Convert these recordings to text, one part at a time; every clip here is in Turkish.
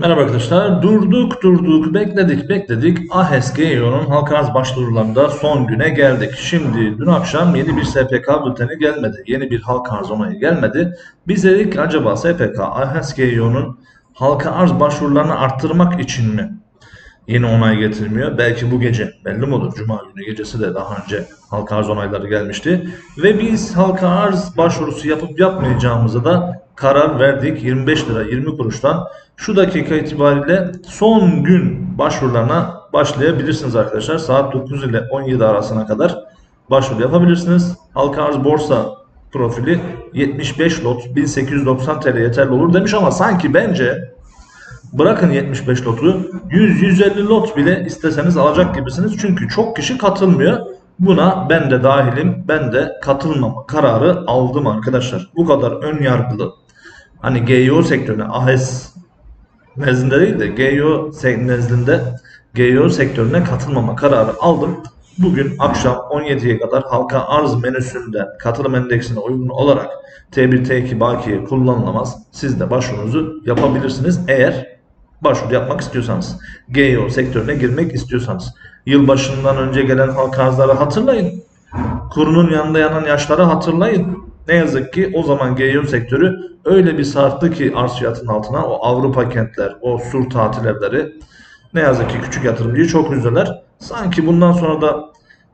Merhaba arkadaşlar. Durduk durduk bekledik bekledik. AHSGEO'nun halka arz başvurularında son güne geldik. Şimdi dün akşam yeni bir SPK bülteni gelmedi. Yeni bir halka arz onayı gelmedi. Biz dedik acaba SPK AHSGEO'nun halka arz başvurularını arttırmak için mi yeni onay getirmiyor? Belki bu gece belli mi olur? Cuma günü gecesi de daha önce halka arz onayları gelmişti. Ve biz halka arz başvurusu yapıp yapmayacağımıza da karar verdik. 25 lira 20 kuruştan şu dakika itibariyle son gün başvurularına başlayabilirsiniz arkadaşlar. Saat 9 ile 17 arasına kadar başvuru yapabilirsiniz. Halka arz borsa profili 75 lot 1890 TL yeterli olur demiş ama sanki bence bırakın 75 lotu 100-150 lot bile isteseniz alacak gibisiniz. Çünkü çok kişi katılmıyor. Buna ben de dahilim. Ben de katılmama kararı aldım arkadaşlar. Bu kadar ön yargılı. Hani GEO sektörüne AHES nezdinde değil de GEO nezdinde GEO sektörüne katılmama kararı aldım. Bugün akşam 17'ye kadar halka arz menüsünden katılım endeksine uygun olarak T1 T2 bakiye kullanılamaz. Siz de başvurunuzu yapabilirsiniz eğer başvuru yapmak istiyorsanız. GEO sektörüne girmek istiyorsanız. Yılbaşından önce gelen halka arzları hatırlayın. Kurunun yanında yanan yaşları hatırlayın. Ne yazık ki o zaman GEO sektörü öyle bir sarktı ki arz fiyatının altına o Avrupa kentler, o sur tatil evleri ne yazık ki küçük yatırımcıyı çok üzdüler. Sanki bundan sonra da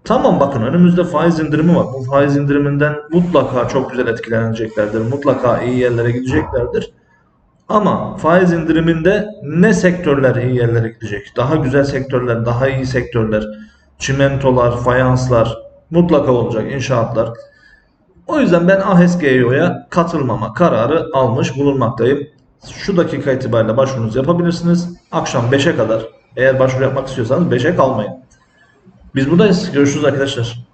tamam bakın önümüzde faiz indirimi var. Bu faiz indiriminden mutlaka çok güzel etkileneceklerdir. Mutlaka iyi yerlere gideceklerdir. Ama faiz indiriminde ne sektörler iyi yerlere gidecek? Daha güzel sektörler, daha iyi sektörler, çimentolar, fayanslar mutlaka olacak, inşaatlar. O yüzden ben AHSGEO'ya katılmama kararı almış bulunmaktayım. Şu dakika itibariyle başvurunuzu yapabilirsiniz. Akşam 5'e kadar eğer başvuru yapmak istiyorsanız 5'e kalmayın. Biz buradayız. Görüşürüz arkadaşlar.